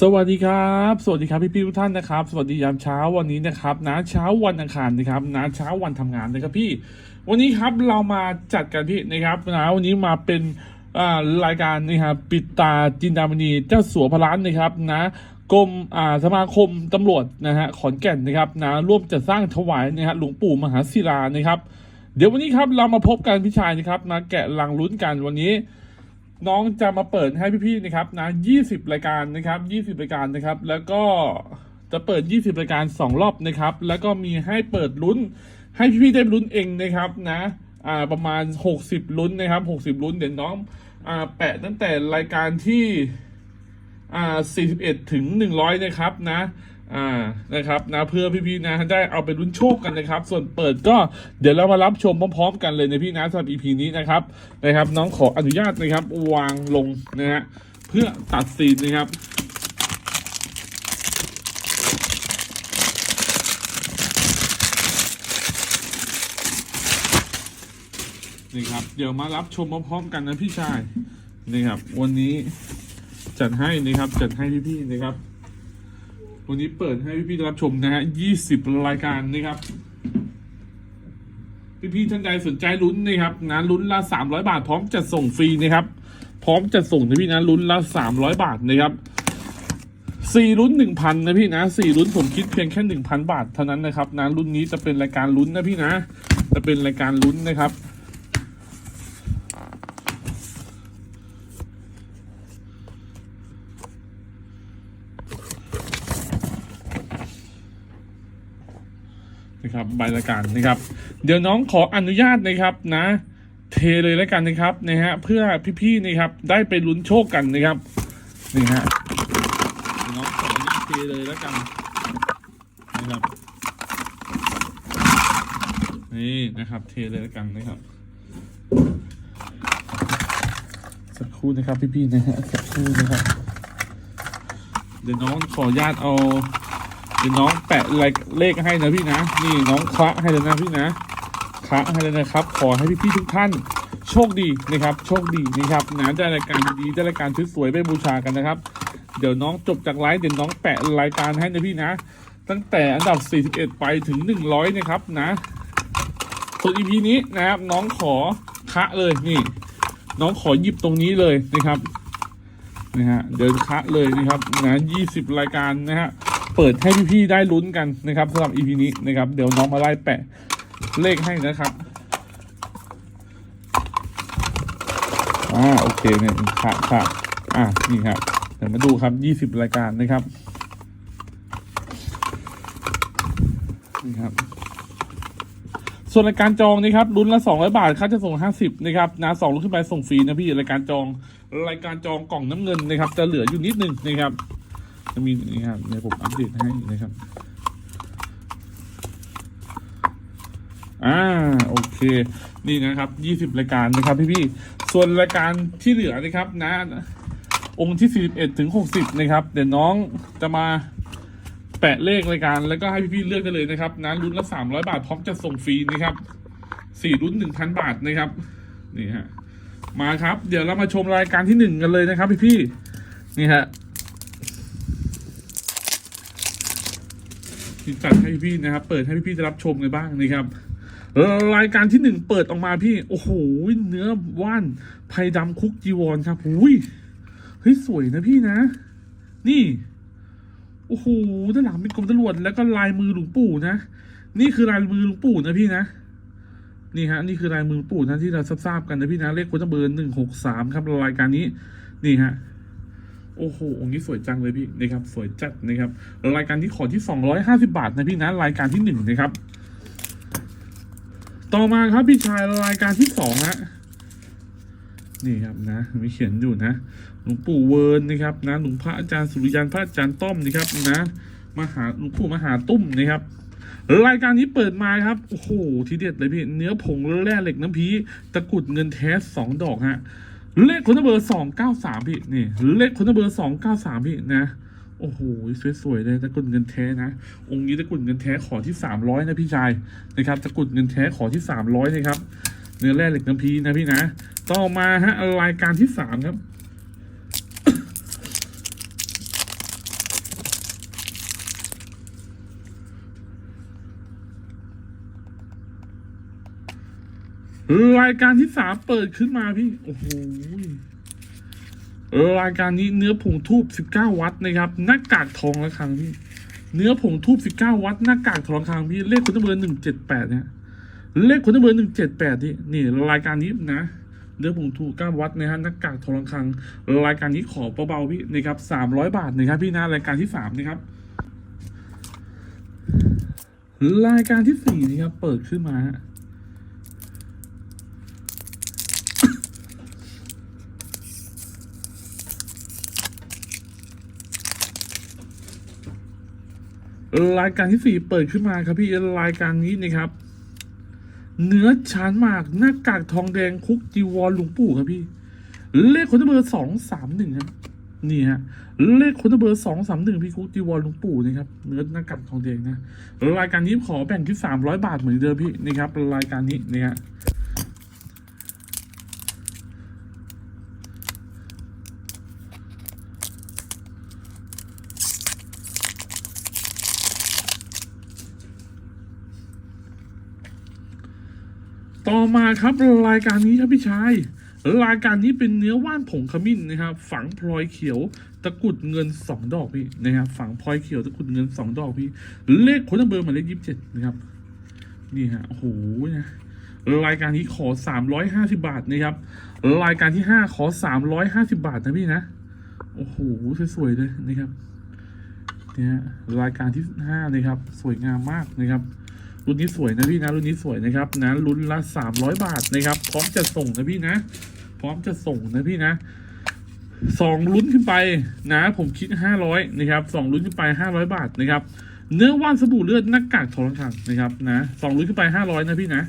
สวัสดีครับ สวัสดีครับพี่พี่ๆทุกท่านนะครับ สวัสดียามเช้าวันนี้นะครับนะเช้าวันอังคารนะครับนะเช้าวันทำงานนะครับพี่ วันนี้ครับเรามาจัดกันพี่นะครับนะวันนี้มาเป็นอ่ารายการนะครับปิดตาจินดามณีเจ้าสัวพระล้านนะครับนะกรมอ่าสมาคมตำรวจนะฮะขอนแก่นนะครับนะร่วมจัดสร้างถวายนะฮะหลวงปู่มหาศิลานะครับ เดี๋ยววันนี้ครับเรามาพบกันพี่ชายนะครับนะแกะลังลุ้นกันวันนี้ น้องจะมาเปิดให้พี่ๆนะครับนะ20 รายการนะครับ 20 รายการนะครับ แล้วก็จะเปิด 20 รายการ 2 รอบนะครับ แล้วก็มีให้เปิดลุ้น ให้พี่ๆได้ลุ้นเองนะครับนะอ่าประมาณ 60 ลุ้นนะครับ 60 ลุ้นเดี๋ยวน้องอ่าแปะตั้งแต่รายการที่อ่า41 ถึง 100 นะครับนะ อ่านะครับนะเพื่อพี่ๆนะได้เอาไปลุ้นโชคกันนะครับ ส่วนเปิดก็เดี๋ยวเรามารับชมพร้อมๆ กันเลยในพี่นะสำหรับ EP นี้นะครับนะครับ น้องขออนุญาตนะครับวางลงนะฮะเพื่อตัดซีนนะครับนี่ครับเดี๋ยวมารับชมพร้อมๆกันนะพี่ชายนี่ครับ วันนี้จัดให้นะครับจัดให้พี่ๆนะครับ วันนี้เปิดให้พี่ๆได้รับชมนะฮะ20รายการนะครับ พี่ๆท่านใดสนใจลุ้นนะครับนะลุ้นละ300บาท พร้อมจะส่งฟรีนะครับ พร้อมจะส่งนะพี่นะลุ้นละ300บาทนะครับสี่ลุ้น1,000นะพี่นะสี่ลุ้นผมคิดเพียงแค่1,000บาทเท่านั้นนะครับนะรุ่นนี้จะเป็นรายการลุ้นนะพี่นะ จะเป็นรายการลุ้นนะครับ นะครับใบรายการนะครับ เดี๋ยวน้องขออนุญาตนะครับนะเทเลยแล้วกันนะครับนะฮะเพื่อพี่ๆนะครับได้ไปลุ้นโชคกันนะครับนี่ฮะน้องขออนุญาตเทเลยแล้วกันนะครับนี่นะครับเทเลยแล้วกันนะครับ สักครู่นะครับพี่ๆนะฮะสักครู่นะครับเดี๋ยวน้องขออนุญาตเอา ดี๋ยวน้องแปะเลขให้นะพี่นะ นี่น้องคละให้เลยนะพี่นะคละให้เลยนะครับ ขอให้พี่ๆทุกท่านโชคดีนะครับ โชคดีนะครับนะได้รายการดีๆได้รายการชุดสวยไปบูชากันนะครับ เดี๋ยวน้องจบจากไลฟ์เดี๋ยวน้องแปะรายการให้นะพี่นะ ตั้งแต่อันดับ 41 ไปถึง 100 นะครับนะส่วน EP นี้นะครับ น้องขอคะเลยนี่ น้องขอหยิบตรงนี้เลยนะครับนะฮะเดินคะเลยนะครับนะ20 รายการนะฮะ เปิดให้พี่ๆได้ลุ้นกันนะครับสำหรับ EP นี้นะครับ เดี๋ยวน้องมาไล่แปะเลขให้นะครับอ่าโอเคเนี่ยค่ะค่ะอ่านี่ครับเดี๋ยวมาดูครับ20รายการนะครับนี่ครับส่วนรายการจองนะครับลุ้นละ 200 บาทค่าจะส่ง 50 นะครับนะสองลุ้นขึ้นไปส่งฟรีนะพี่รายการจอง รายการจองกล่องน้ำเงินนะครับ จะเหลืออยู่นิดนึงนะครับ จะมีนี่ครับเดี๋ยวผมอัปเดตให้นะครับ อ่าโอเค นี่นะครับยี่สิบรายการนะครับพี่พี่ส่วนรายการที่เหลือนะครับนะ องค์ที่สี่สิบเอ็ดถึงหกสิบนะครับ เดี๋ยวน้องจะมาแปะเลขรายการแล้วก็ให้พี่พี่เลือกกันเลยนะครับนะรุ่นละสามร้อยบาทพร้อมจะส่งฟรีนะครับสี่รุ่นหนึ่งพันบาทนะครับนี่ฮะมาครับ เดี๋ยวเรามาชมรายการที่หนึ่งกันเลยนะครับ พี่พี่นี่ฮะ จัดให้พี่นะครับ เปิดให้พี่ๆได้รับชมกันบ้างนะครับรายการที่หนึ่งเปิดออกมาพี่ โอ้โหเนื้อว่านไผ่ดำคุกจีวรครับหุยเฮ้ยสวยนะพี่นะ นี่ โอ้โหด้านหลังเป็นกรมตำรวจแล้วก็ลายมือหลวงปู่นะนี่คือลายมือหลวงปู่นะพี่นะนี่ฮะนี่คือลายมือปู่นะที่เราทราบกันนะพี่นะเลขคนตะเบอร์หนึ่งหกสามครับรายการนี้ นี่ฮะ โอ้โหองค์นี้สวยจังเลยพี่นะครับ สวยจัดนะครับ รายการที่ขอที่ 250 บาทนะพี่นะ รายการที่หนึ่งนะครับ ต่อมาครับพี่ชายรายการที่สองฮะนี่ครับนะมีเขียนอยู่นะหลวงปู่เวิร์นนะครับนะหลวงพระอาจารย์สุริยันพระอาจารย์ต้อมนะครับนะมหาหลวงปู่มหาตุ้มนะครับรายการนี้เปิดมาครับ โอ้โห ทีเด็ดเลยพี่ เนื้อผงแร่เหล็กน้ำพี ตะกุดเงินแท้สองดอกฮะ เลขคนเบอร์สองเก้าสามพี่นี่ เลขคนเบอร์สองเก้าสามพี่นะ โอ้โหสวยๆเลยตะกุดเงินแท้นะ องค์นี้ตะกุดเงินแท้ขอที่สามร้อยนะพี่ชายนะครับตะกุดเงินแท้ขอที่สามร้อยนะครับ เนื้อแร่เหล็กน้ำพีนะพี่นะ ต่อมาฮะรายการที่สามครับ รายการที่สามเปิดขึ้นมาพี่ โอ้โหรายการนี้เนื้อผงทูบสิบเก้าวัตต์นะครับ หน้ากากทองระฆังพี่ เนื้อผงทูบสิบเก้าวัตต์หน้ากากทองระฆังพี่ เลขคุณเบอร์หนึ่งเจ็ดแปดเนี่ยเลขคุณเบอร์หนึ่งเจ็ดแปดนี่นี่รายการนี้นะเนื้อผงทูบเก้าวัตต์นะฮะหน้ากากทองระฆัง รายการนี้ขอเบาๆพี่นะครับสามร้อยบาทนะครับพี่นะรายการที่สามนะครับ รายการที่สี่นะครับเปิดขึ้นมาฮะ รายการที่สี่เปิดขึ้นมาครับพี่รายการนี้นะครับ เนื้อชานหมากหน้ากากทองแดงคุกจีวรหลวงปู่ครับพี่ เลขคนเบอร์สองสามหนึ่งครับนี่ฮะเลขคนเบอร์สองสามหนึ่งพี่คุกจีวรหลวงปู่นะครับเนื้อหน้ากากทองแดงนะรายการนี้ขอแบ่งที่สามร้อยบาทเหมือนเดิมพี่นะครับรายการนี้นะฮะ ต่อมาครับรายการนี้ครับพี่ชาย รายการนี้เป็นเนื้อว่านผงขมิ้นนะครับ ฝังพลอยเขียวตะกุดเงินสองดอกพี่นะครับ ฝังพลอยเขียวตะกุดเงินสองดอกพี่ เลขคนเบอร์หมายเลขยี่สิบเจ็ดนะครับ นี่ฮะโอ้โหนะรายการนี้ขอสามร้อยห้าสิบาทนะครับ รายการที่ห้าขอสามร้อยห้าสิบาทนะพี่นะ โอ้โห สวยๆเลยนะครับ เนี่ยรายการที่ห้านะครับ สวยงามมากนะครับ รุ่นนี้สวยนะพี่นะรุ่นนี้สวยนะครับนะรุ่นละสามร้อยบาทนะครับ พร้อมจะส่งนะพี่นะ พร้อมจะส่งนะพี่นะสองลุ้นขึ้นไปนะ ผมคิดห้าร้อยนะครับสองลุ้นขึ้นไปห้าร้อยบาทนะครับ เนื้อว่านสบู่เลือดหน้ากากทองคำนะครับนะสองลุ้นขึ้นไปห้าร้อยนะพี่นะ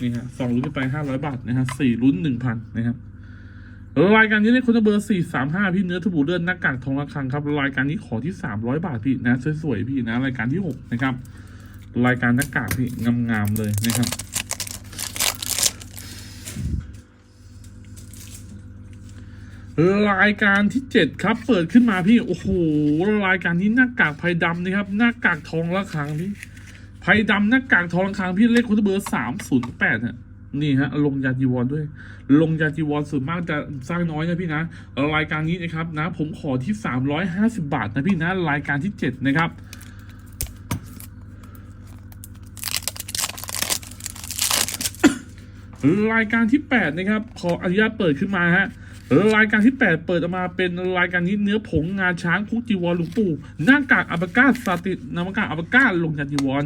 นี่ฮะสองลุ้นขึ้นไปห้าร้อยบาทนะฮะสี่ลุ้นหนึ่งพันนะครับรายการนี้ได้คนเบอร์สี่สามห้าพี่เนื้อสบู่เลือดหน้ากากทองระฆังครับรายการนี้ขอที่สามร้อยบาทพี่นะสวยๆพี่นะรายการที่หกนะครับ รายการหน้ากากพี่งามๆเลยนะครับ รายการที่เจ็ดครับ เปิดขึ้นมาพี่ โอ้โห รายการนี้หน้ากากไพดำนะครับ หน้ากากทองระฆังพี่ไพดำหน้ากากทองระฆังพี่เลขคุณเบอร์สามศูนย์แปดฮะนี่ฮะลงยาจีวรด้วย ลงยาจีวรส่วนมากจะสร้างน้อยนะพี่นะ รายการนี้นะครับนะ ผมขอที่สามร้อยห้าสิบาทนะพี่นะ รายการที่เจ็ดนะครับ รายการที่ 8 นะครับ ขออนุญาตเปิดขึ้นมาฮะรายการที่ 8 เปิดออกมาเป็นรายการนี้เนื้อผงงาช้างคุกจีวรหลวงปู่หน้ากากอัปกาสาตินามกากอัปกาลงยันจีวร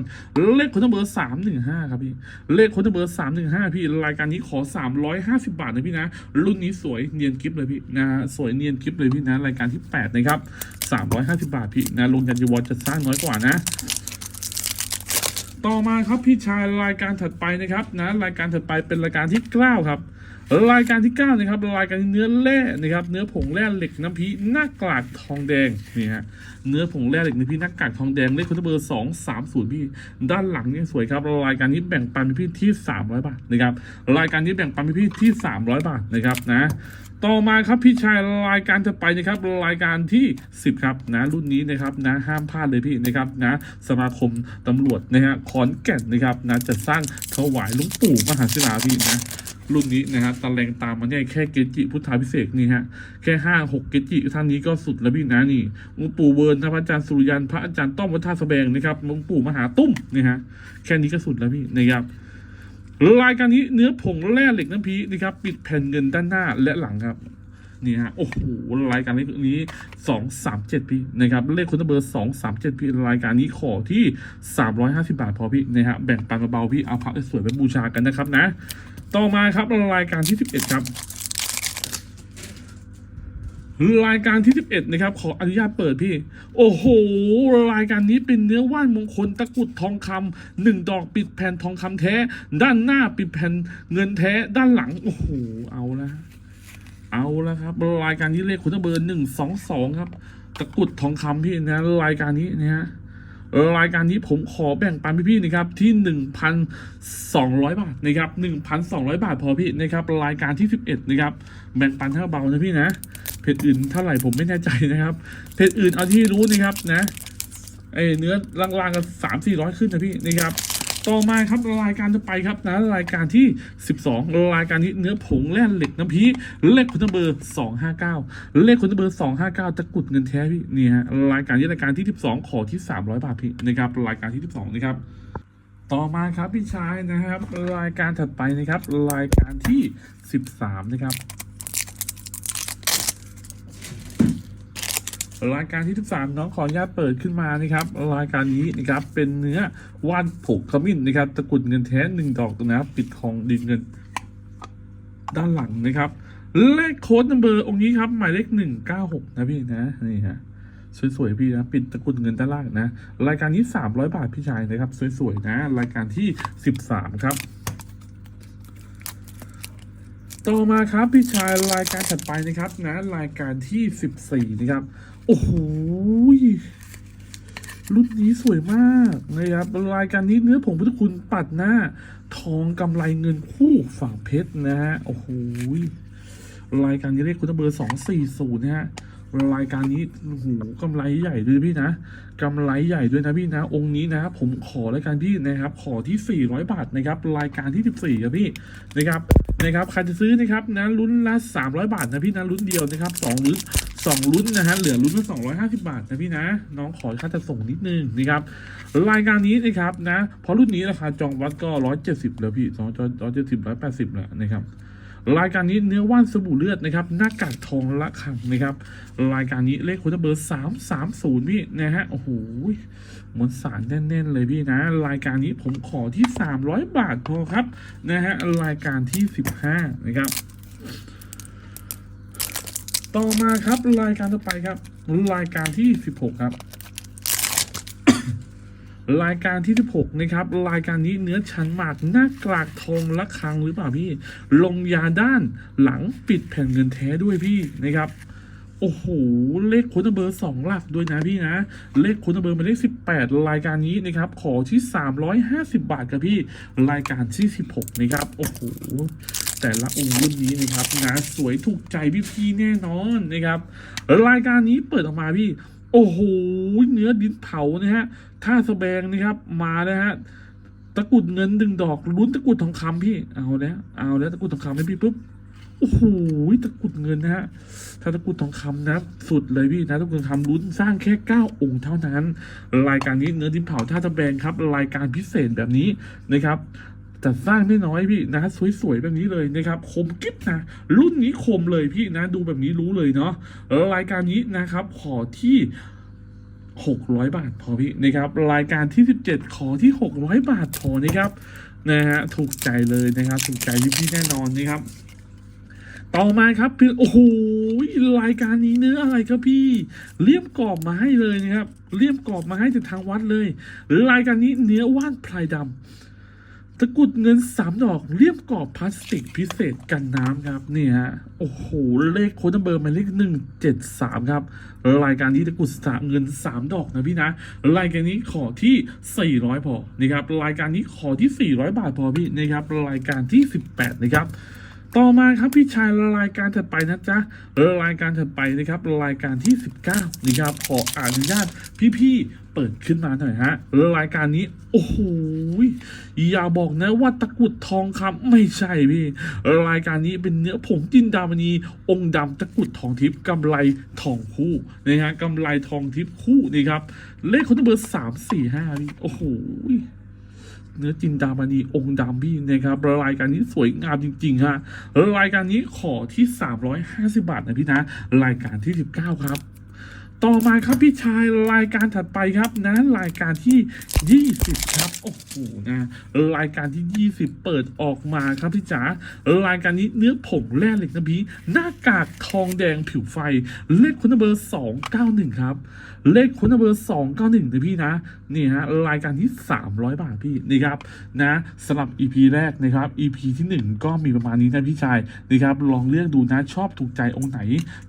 เลขคนเบอร์สามหนึ่งห้าครับพี่ เลขคนเบอร์สามหนึ่งห้าพี่ รายการนี้ขอสามร้อยห้าสิบาทนะพี่นะ รุ่นนี้สวยเนียนกิฟเลยพี่นะสวยเนียนกิฟเลยพี่นะ รายการที่ 8 นะครับสามร้อยห้าสิบาทพี่นะลงยันจีวรจะสร้างน้อยกว่านะ ต่อมาครับพี่ชายรายการถัดไปนะครับนะรายการถัดไปเป็นรายการที่เก้าครับรายการที่เก้านะครับรายการเนื้อแร่นะครับเนื้อผงแร่เหล็กน้ำพีหน้ากากทองแดงนี่ฮะเนื้อผงแร่เหล็กน้ำพีหน้ากากทองแดงเลขคุณเบอร์สองสามศูนย์พี่ด้านหลังนี่สวยครับรายการนี้แบ่งปันพี่ที่สามร้อยบาทนะครับรายการนี้แบ่งปันพี่ที่สามร้อยบาทนะครับนะ ต่อมาครับพี่ชายรายการจะไปนะครับรายการที่ 10 ครับนะรุ่นนี้นะครับนะห้ามพลาดเลยพี่นะครับนะสมาคมตำรวจนะฮะขอนแก่นนะครับนะจะสร้างถวายหลุงปู่มหาศิลาพี่นะรุ่นนี้นะฮะตะแลงตามมาเนี่ยแค่เกจิพุทธาพิเศษนี่ฮะ แค่ห้าหกเกจิท่านนี้ก็สุดแล้วพี่นะนี่หลวงปู่เวิร์นพระอาจารย์สุริยันพระอาจารย์ต้อมวัฒนท่าสแบงนะครับหลวงปู่มหาตุ้มนี่ฮะแค่นี้ก็สุดแล้วพี่นะครับ รายการนี้เนื้อผงแร่เหล็กน้ำพีนะครับ ปิดแผ่นเงินด้านหน้าและหลังครับนี่ฮะโอ้โหรายการนี้สองสามเจ็ดพี่นะครับเลขคุณเบอร์สองสามเจ็ดพี่รายการนี้ขอที่สามร้อยห้าสิบาทพอพี่นะฮะแบ่งปันเบาๆพี่เอาพระสวยไปบูชากันนะครับนะ ต่อมาครับรายการที่สิบเอ็ดครับ รายการที่ 11 นะครับ ขออนุญาตเปิดพี่ โอ้โห รายการนี้เป็นเนื้อว่านมงคลตะกุดทองคำหนึ่งดอกปิดแผ่นทองคำแท้ ด้านหน้าปิดแผ่นเงินแท้ด้านหลัง โอ้โห เอาละเอาละครับ รายการนี้เลขคุณเบอร์หนึ่งสองสองครับ ตะกุดทองคำพี่นะรายการนี้นะฮะ รายการนี้ผมขอแบ่งปันพี่ๆนะครับที่หนึ่งพันสองร้อยบาทนะครับหนึ่งพันสองร้อยบาทพอพี่นะครับรายการที่สิบเอ็ดนะครับแบ่งปันเท่าเบานะพี่นะเพจอื่นเท่าไหร่ผมไม่แน่ใจนะครับเพจอื่นเอาที่รู้นะครับนะไอเนื้อล่างๆกันสามสี่ร้อยขึ้นนะพี่นะครับ ต่อมาครับรายการจะไปครับนะรายการที่ 12 รายการนี้เนื้อผงแร่เหล็กน้ำพีเลขคุณเบอร์ 259 เลขคุณเบอร์ 259ตะกุดเงินแท้พี่นี่ฮะรายการนี้รายการที่ 12 ขอที่ 300 บาทพี่นะครับรายการที่ 12 นะครับต่อมาครับพี่ชายนะครับ รายการถัดไปนะครับ รายการที่ 13 นะครับ รายการที่ 13 น้องขออนุญาตเปิดขึ้นมานะครับรายการนี้นะครับเป็นเนื้อว่านผกขมิ้นนะครับตะกรุดเงินแท้หนึ่งดอกนะครับปิดทองดินเงิน ด้านหลังนะครับ เลขโค้ดนัมเบอร์องค์นี้ครับหมายเลขหนึ่งเก้าหกนะพี่นะนี่ฮะสวยๆพี่นะปิดตะกรุดเงินด้านล่างนะ รายการนี้สามร้อยบาทพี่ชายนะครับ สวยๆนะ รายการที่สิบสามครับ ต่อมาครับพี่ชายรายการถัดไปนะครับนะรายการที่สิบสี่นะครับ โอ้โหรุ่นนี้สวยมากนะครับรายการนี้เนื้อผงพุทธคุณปัดหน้า ทองกำไรเงินคู่ฝั่งเพชรนะฮะโอ้โหรายการนี้เรียกคุณเบอร์สองสี่ศูนย์นะฮะ รายการนี้โอ้โหกำไรใหญ่ด้วยพี่นะกำไรใหญ่ด้วยนะพี่นะ องค์นี้นะผมขอรายการพี่นะครับ ขอที่ 400 บาทนะครับ รายการที่ 14ครับพี่นะครับนะครับใครจะซื้อนะครับนะลุ้นละ300 บาทนะพี่นะลุ้นเดียวนะครับสองลุ้นสองลุ้นนะฮะเหลือลุ้นละ250 บาทนะพี่นะ น้องขอค่าจะส่งนิดนึงนะครับรายการนี้นะครับนะเพราะรุ่นนี้ราคาจองวัดก็ 170 แล้วพี่สองร้อยเจ็ดสิบร้อยแปดสิบแล้วนะครับ รายการนี้เนื้อว่านสบู่เลือดนะครับหน้ากากทองละคังนะครับรายการนี้เลขคุณเบอร์สามสามศูนย์พี่นะฮะโอ้โหมวลสารแน่น ๆ เลยพี่นะ รายการนี้ผมขอที่สามร้อยบาทพอครับนะฮะรายการที่สิบห้านะครับ ต่อมาครับรายการต่อไปครับ รายการที่สิบหกครับ รายการที่ 16 นะครับ รายการนี้เนื้อชั้นหมากหน้ากลากทองละคังหรือเปล่าพี่ ลงยาด้านหลังปิดแผ่นเงินแท้ด้วยพี่นะครับ โอ้โห เลขคุณเบอร์สองหลักด้วยนะพี่นะ เลขคุณเบอร์หมายเลขสิบแปดรายการนี้นะครับ ขอที่สามร้อยห้าสิบาทครับพี่ รายการที่สิบหกนะครับ โอ้โห แต่ละองค์รุ่นนี้นะครับนะสวยถูกใจพี่พี่แน่นอนนะครับ รายการนี้เปิดออกมาพี่ โอ้โหเนื้อดินเผานะฮะท่าสแบงนะครับ มานะฮะตะกุดเงินดึงดอกลุ้นตะกุดทองคำพี่เอาแล้วเอาแล้วตะกุดทองคำให้พี่ปุ๊บโอ้โหตะกุดเงินนะฮะถ้าตะกุดทองคำนะสุดเลยพี่นะตะกุดทองคำลุ้นสร้างแค่เก้าองค์เท่านั้น รายการนี้เนื้อดินเผาท่าตะแบงครับ รายการพิเศษแบบนี้นะครับ จัดสร้างไม่น้อยพี่นะ สวยๆแบบนี้เลยนะครับคมกิ๊บนะ รุ่นนี้คมเลยพี่นะ ดูแบบนี้รู้เลยเนาะรายการนี้นะครับ ขอที่600 บาทพอพี่นะครับ รายการที่ 17 ขอที่ 600 บาทพอนะครับนะฮะถูกใจเลยนะครับ ถูกใจพี่แน่นอนนะครับ ต่อมาครับโอ้โหรายการนี้เนื้ออะไรครับพี่เลี่ยมกรอบมาให้เลยนะครับเลี่ยมกรอบมาให้จากทางวัดเลยรายการนี้เนื้อว่านพลายดำ ตะกุดเงินสามดอกเรียบกรอบพลาสติกพิเศษกันน้ำครับนี่ฮะโอ้โห เลขโค้ดเบอร์หมายเลขหนึ่งเจ็ดสามครับ รายการนี้ตะกุดสามเงินสามดอกนะพี่นะ รายการนี้ขอที่สี่ร้อยพอนะครับรายการนี้ขอที่สี่ร้อยบาทพอพี่นะครับรายการที่สิบแปดนะครับต่อมาครับพี่ชายรายการถัดไปนะจ๊ะรายการถัดไปนะครับรายการที่ 19นะครับขออนุญาตพี่ๆเปิดขึ้นมาหน่อยฮะรายการนี้โอ้โห อย่าบอกนะว่าตะกุดทองคำไม่ใช่พี่รายการนี้เป็นเนื้อผงจินดามณีองค์ดำตะกุดทองทิพย์กำไรทองคู่นะฮะกำไรทองทิพย์คู่นี่ครับ เลขคนเบอร์สามสี่ห้าพี่โอ้โหเนื้อจินดามณีองค์ดำพี่นะครับรายการนี้สวยงามจริงๆฮะรายการนี้ขอที่ 350 บาทนะพี่นะ รายการที่ 19 ครับ ต่อมาครับพี่ชายรายการถัดไปครับนะรายการที่ 20 ครับโอ้โหนะรายการที่ 20 เปิดออกมาครับพี่จ๋ารายการนี้เนื้อผงแร่เหล็กนะพี่หน้ากากทองแดงผิวไฟ เลขคุณเบอร์ 291 ครับ เลขคุณเบอร์ 291นะพี่นะนี่ฮะรายการที่ 300 บาทพี่นี่ครับนะสำหรับ EP แรกนะครับ EP ที่ 1 ก็มีประมาณนี้นะพี่ชายนะครับลองเลือกดูนะชอบถูกใจองค์ไหน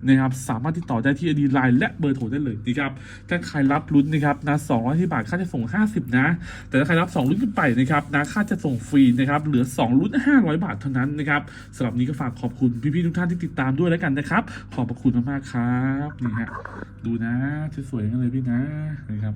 นะครับสามารถติดต่อได้ที่ ID Line และเบอร์โทรได้เลยนะครับถ้าใครรับลุ้นนะครับนะ200ที่บาทค่าจะส่ง 50 นะ แต่ถ้าใครรับ2ลุ้นขึ้นไปนะครับนะค่าจะส่งฟรีนะครับเหลือ2ลุ้น500 บาทเท่านั้นนะครับสำหรับนี้ก็ฝากขอบคุณพี่ๆทุกท่านที่ติดตามด้วยแล้วกันนะครับ ขอบพระคุณมากๆครับนี่ฮะดูนะสวยๆกันเลยพี่นะนะครับ